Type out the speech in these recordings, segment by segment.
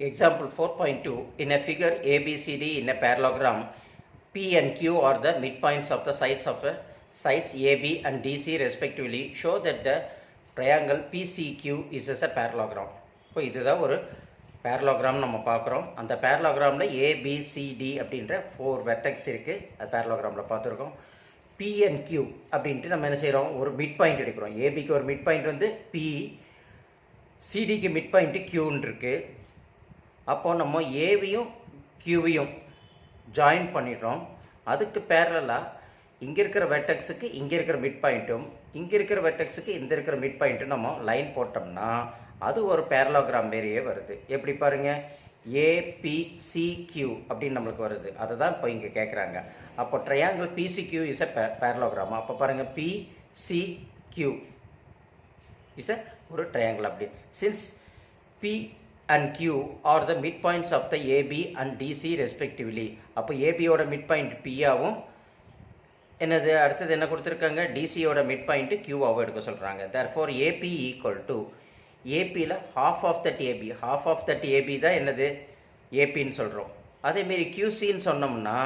Example 4.2 In a figure ABCD in a parallelogram, P and Q are the midpoints of the sides of a sides AB and DC respectively. Show that the triangle PCQ is as a parallelogram. இப்போ இதுதான் ஒரு parallelogram நம்ம பார்க்குறோம் அந்த parallelogramல ABCD அப்படின்ற four vertex இருக்குது அது parallelogramல பார்த்துருக்கோம் P and Q அப்படின்ட்டு நம்ம என்ன செய்கிறோம் ஒரு மிட் பாயிண்ட் எடுக்கிறோம் ஏபிக்கு ஒரு மிட் பாயிண்ட் வந்து P சிடிக்கு மிட் பாயிண்ட்டு க்யூன்னு இருக்குது அப்போ நம்ம ஏவியும் கியூவையும் ஜாயின் பண்ணிடுறோம். அதுக்கு பேரலாக இங்கே இருக்கிற வெட்டக்ஸுக்கு இங்கே இருக்கிற மிட் பாயிண்ட்டும் இங்கே இருக்கிற வெட்டக்ஸுக்கு இந்த இருக்கிற மிட் பாயிண்ட்டும் நம்ம லைன் போட்டோம்னா அது ஒரு பேரலோகிராம் மாரியே வருது. எப்படி பாருங்கள் ஏபிசிக்யூ அப்படின்னு நம்மளுக்கு வருது. அதை தான் இப்போ இங்கே கேட்குறாங்க அப்போ triangle PCQ is a parallelogram அப்போ பாருங்கள் பிசிக்யூ இஸ் அ ஒரு ட்ரையாங்கிள் அப்படி. Since P and Q are the mid points of the AB and DC respectively அப்போ ஏபியோட மிட் பாயிண்ட் பிஆவும் என்னது அடுத்தது என்ன கொடுத்துருக்காங்க? டிசியோட மிட் பாயிண்ட்டு கியூவாகவும் எடுக்க சொல்கிறாங்க therefore AB equal to ஏபியில் half of that AB half of that AB தான் என்னது? ஏபின்னு சொல்கிறோம் அதேமாரி கியூசின்னு சொன்னோம்னா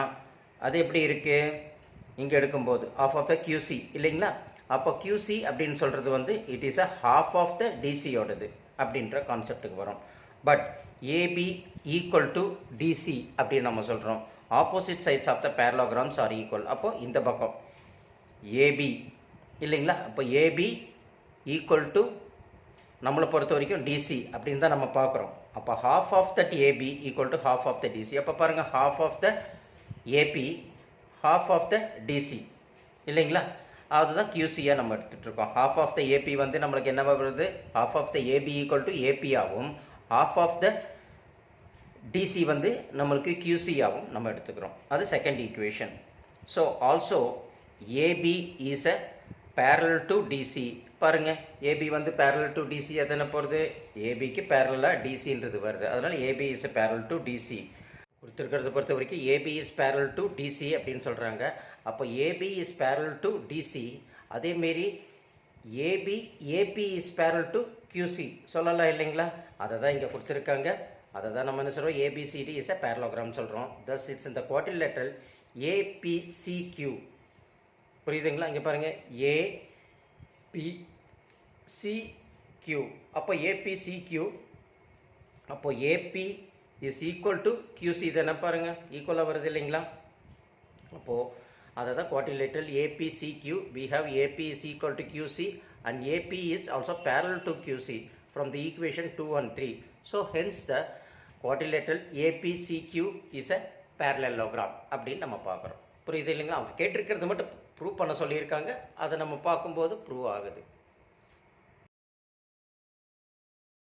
அது எப்படி இருக்குது இங்கே எடுக்கும்போது ஹாஃப் ஆஃப் த கியூசி இல்லைங்களா? அப்போ கியூசி அப்படின்னு சொல்கிறது வந்து it is a half of the டிசியோடது அப்படின்ற கான்செப்டுக்கு வரும். But AB equal to DC அப்படின்னு நம்ம சொல்கிறோம் opposite sides of the parallelograms are equal அப்போ இந்த பக்கம் ஏபி இல்லைங்களா? அப்போ ஏபி ஈக்குவல் டு நம்மளை பொறுத்த வரைக்கும் டிசி அப்படின்னு தான் நம்ம பார்க்குறோம். அப்போ half of that AB equal to half of the DC அப்போ பாருங்கள் half of the AB half of the DC இல்லைங்களா? அதுதான் கியூசியாக நம்ம எடுத்துகிட்ருக்கோம் ஹாஃப் ஆஃப் த ஏபி வந்து நம்மளுக்கு என்ன வருது? Half of the AB equal to AB ஆகும். ஹாஃப் ஆஃப் த டிசி வந்து நம்மளுக்கு கியூசி ஆகும். நம்ம எடுத்துக்கிறோம். அது second equation so also AB is a parallel to DC பாருங்க. ஏபி வந்து பேரல் டு டிசி எத்தனை போகிறது ஏபிக்கு பேரலாக டிசின்றது வருது. அதனால் AB is parallel to DC கொடுத்துருக்கிறத பொறுத்த வரைக்கும் AB is parallel to DC அப்படின்னு சொல்கிறாங்க அப்போ AB is parallel to DC அதேமாரி AB AB is parallel to QC சொல்லலாம் இல்லைங்களா? அதை தான் இங்கே கொடுத்துருக்காங்க. அதை தான் நம்ம என்ன சொல்கிறோம் ஏபிசிடி இஸ் அ பேரலோகிராம் சொல்கிறோம் தஸ் இட்ஸ் இந்த குவாட்டிலேட்டரல் ஏபிசிக்யூ புரியுதுங்களா? இங்கே பாருங்கள் ஏ பி சி கியூ அப்போ ஏபிசிக்யூ அப்போ AB is equal to QC தானே பாருங்கள் ஈக்குவலாக வருது இல்லைங்களா? அப்போது அதை தான் quadrilateral ABCQ we have AB is equal to QC and AB is also parallel to QC from the equation two and three so hence the quadrilateral ABCQ is a parallelogram அப்படின்னு நம்ம பார்க்குறோம். புரியுது இல்லைங்களா? அவங்க கேட்டிருக்கிறது மட்டும் ப்ரூவ் பண்ண சொல்லியிருக்காங்க. அதை நம்ம பார்க்கும்போது ப்ரூவ் ஆகுது.